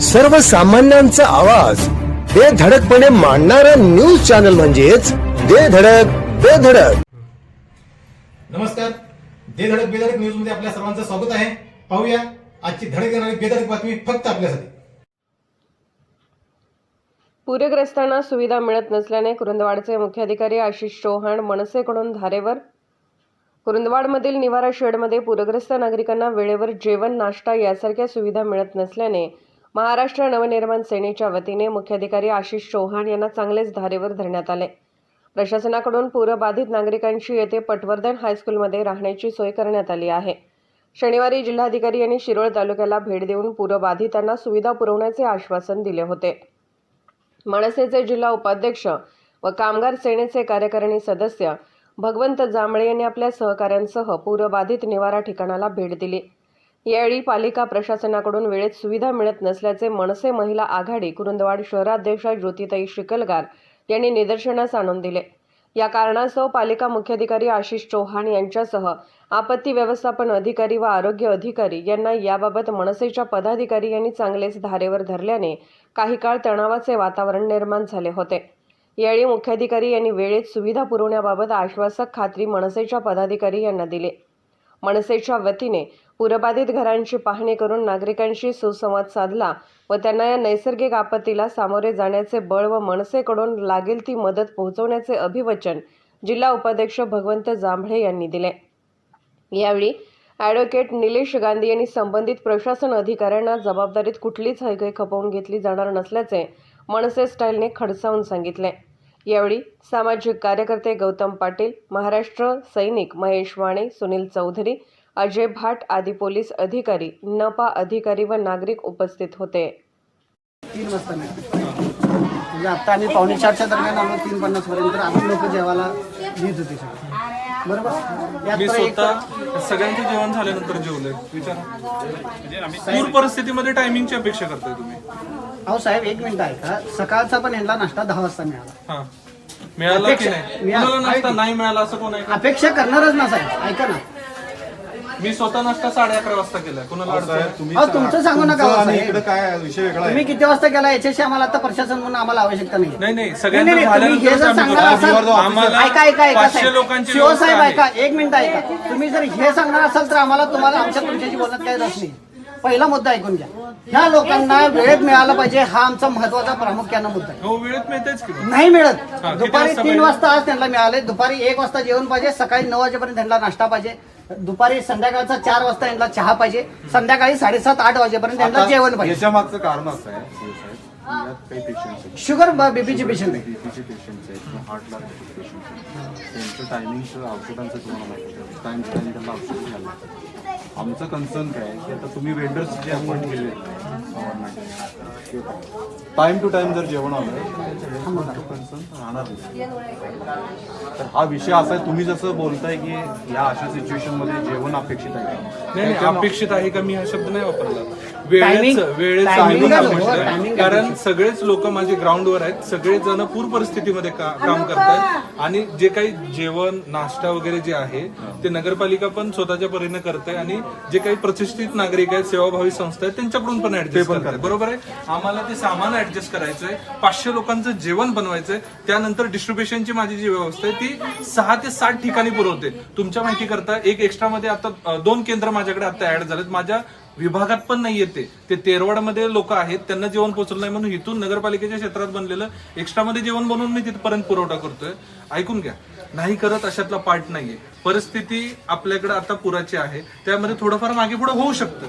सर्वसामान्यांचा आवाज. बेधडकपणे मांडणारा न्यूज चॅनल म्हणजेच बेधडक बेधडक नमस्कार. दे धडक बेधडक न्यूजमध्ये आपल्या सर्वांचं स्वागत आहे. पाहूया आजची धडक येणारी बेधडक बातमी फक्त आपल्यासाठी. पूरग्रस्तांना सुविधा मिळत नसल्याने कुरुंदवाडचे मुख्याधिकारी आशिष चौहान मनसेकडून धारेवर. कुरुंदवाडमधील निवारा शेडमध्ये पूरग्रस्त नागरिकांना वेळेवर जेवण नाश्ता यासारख्या सुविधा मिळत नसल्याने महाराष्ट्र नवनिर्माण सेनेच्या वतीने मुख्याधिकारी आशिष चौहान यांना चांगलेच धारेवर धरण्यात आले. प्रशासनाकडून पूरबाधित नागरिकांची येथे पटवर्धन हायस्कूलमध्ये राहण्याची सोय करण्यात आली आहे. शनिवारी जिल्हाधिकारी यांनी शिरोळ तालुक्याला भेट देऊन पूरबाधितांना सुविधा पुरवण्याचे आश्वासन दिले होते. मनसेचे जिल्हा उपाध्यक्ष व कामगार सेनेचे कार्यकारिणी सदस्य भगवंत जांभळे यांनी आपल्या सहकाऱ्यांसह पूरबाधित निवारा ठिकाणाला भेट दिली. यावेळी पालिका प्रशासनाकडून वेळेत सुविधा मिळत नसल्याचे मनसे महिला आघाडी कुरुंदवाड शहराध्यक्षा ज्योतिताई शिकलगार यांनी निदर्शनास आणून दिले. या कारणास्तव पालिका मुख्याधिकारी आशिष चौहान यांच्यासह आपत्ती व्यवस्थापन अधिकारी व आरोग्य अधिकारी यांना याबाबत मनसेच्या पदाधिकारी यांनी चांगलेच धारेवर धरल्याने काही काळ तणावाचे वातावरण निर्माण झाले होते. यावेळी मुख्याधिकारी यांनी वेळेत सुविधा पुरवण्याबाबत आश्वासक खात्री मनसेच्या पदाधिकारी यांना दिले. मनसेच्या वतीने पूरबाधित घरांची पाहणी करून नागरिकांशी सुसंवाद साधला व त्यांना या नैसर्गिक आपत्तीला सामोरे जाण्याचे बळ व मनसेकडून लागेल ती मदत पोहोचवण्याचे अभिवचन जिल्हा उपाध्यक्ष भगवंत जांभळे यांनी दिले. यावेळी ॲडव्होकेट निलेश गांधी यांनी संबंधित प्रशासन अधिकाऱ्यांना जबाबदारीत कुठलीच हैगय खपवून घेतली जाणार नसल्याचे मनसे स्टाईलने खडसावून सांगितले. यावेळी सामाजिक कार्यकर्ते गौतम पाटील महाराष्ट्र सैनिक महेश वाणे सुनील चौधरी अजय भाट आदी पोलीस अधिकारी नपा अधिकारी व नागरिक उपस्थित होते. तीन वाजता म्हणजे आता आम्ही पावणे चारच्या दरम्यान आलो तीन पन्नास पर्यंत. आम्ही लोक जेवायला येत होते सगळे. बरोबर? मी एक स्वतः सगळ्यांचे जेवण झाल्यानंतर जेवलोय विचारा. पूर परिस्थितीमध्ये टायमिंगची अपेक्षा करताय तुम्ही. अहो साहेब एक मिनिट ऐका. सकाळचा पण यांना नाश्ता दहा वाजता मिळाला. हा. मिळाला की अपेक्षा- नाही? मिळाला. कुणाला नाही मिळाला असं कोण आहे का? अपेक्षा करणारच ना साहेब. ऐका ना. मी स्वतः नाश्ता साडे अकरा वाजता केलाय. कुणाला अडचण आहे? अहो तुमचं सांगू नका हो, आणि साहेब. इकडे काय विषय वेगळा आहे? तुम्ही किती वाजता गेला याच्याशी आम्हाला आता प्रशासन म्हणून आम्हाला आवश्यकता नाही नाही नाही नाही, सगळ्यांना नाही, तुम्ही हे जर आम्ही सांगणार. असाल आम्हाला ऐका ऐका ऐका पाचशे साहेब. लोकांची शिव साहेब ऐका एक मिनिट ऐका. तुम्ही जर हे सांगणार असाल तर आम्हाला तुम्हाला आमच्या तुमच्याशी बोलण्यात काही रस नाही. पहिला मुद्दा ऐकून घ्या. ह्या लोकांना वेळेत मिळाला पाहिजे हा आमचा महत्त्वाचा प्रामुख्यानं मुद्दा आहे. हो वेळेत मिळतेच की नाही मिळत. किती दुपारी वाजता तीन? वाजता आज त्यांना मिळाले. दुपारी एक वाजता जेवण पाहिजे. सकाळी नऊ वाजेपर्यंत त्यांना नाश्ता पाहिजे. दुपारी संध्याकाळचा चार वाजता यांना चहा पाहिजे. संध्याकाळी साडेसात आठ वाजेपर्यंत आता जेवण पाहिजे. याच्या मागचं कारण असं आहे शिव साहेब की यात काही पेशंट्स आहेत. शुगर बीपीची पेशंट आहे बीपीचे पेशंट्स आहेत. किंवा हार्टला पेशंट्स आहेत. त्यांचं टायमिंगचं औषधांचं तुम्हाला माहिती आहे. टाइम टू टाइम त्यांना औषधं घ्यायला लागतात. आमचं कन्सर्न काय आहे की आता तुम्ही वेंडर्स जे अपॉइंट केले टाइम टू टाइम जर जेवण आलं राहणार तर हा विषय असा आहे तुम्ही जसं बोलताय की या अशा सिच्युएशनमध्ये जेवण अपेक्षित आहे. नाही नाही अपेक्षित आहे का मी हा शब्द नाही वापरला वेळेच वेळेच कारण सगळेच लोक माझे ग्राउंडवर आहेत सगळे जण पूर परिस्थितीमध्ये का- काम करतायत. आणि जे काही जेवण नाश्ता वगैरे जे आहे ते नगरपालिका पण स्वतःच्या परीने करते आणि जे काही प्रतिष्ठित नागरिक आहेत सेवाभावी संस्था आहेत त्यांच्याकडून पण ऍडजस्ट करते. बरोबर आहे? आम्हाला ते सामान ऍडजस्ट करायचंय. पाचशे लोकांचं जेवण बनवायचंय. त्यानंतर डिस्ट्रीब्युशनची माझी जी व्यवस्था आहे ती सहा ते सात ठिकाणी पुरवते. तुमच्या माहिती करता एक एक्स्ट्रा मध्ये आता दोन केंद्र माझ्याकडे आता ऍड झालेत. माझ्या विभागात पण नाही येते ते तेरवाडमध्ये लोक आहेत त्यांना जेवण पोहोचलं नाही म्हणून इथून नगरपालिकेच्या क्षेत्रात बनलेलं एक्स्ट्रा मध्ये जेवण बनवून मी तिथपर्यंत पुरवठा करतोय. ऐकून घ्या. नाही करत अशातला पार्ट नाहीये. परिस्थिती आपल्याकडे आता पुराची आहे. त्यामध्ये थोडंफार मागे पुढे होऊ शकतं.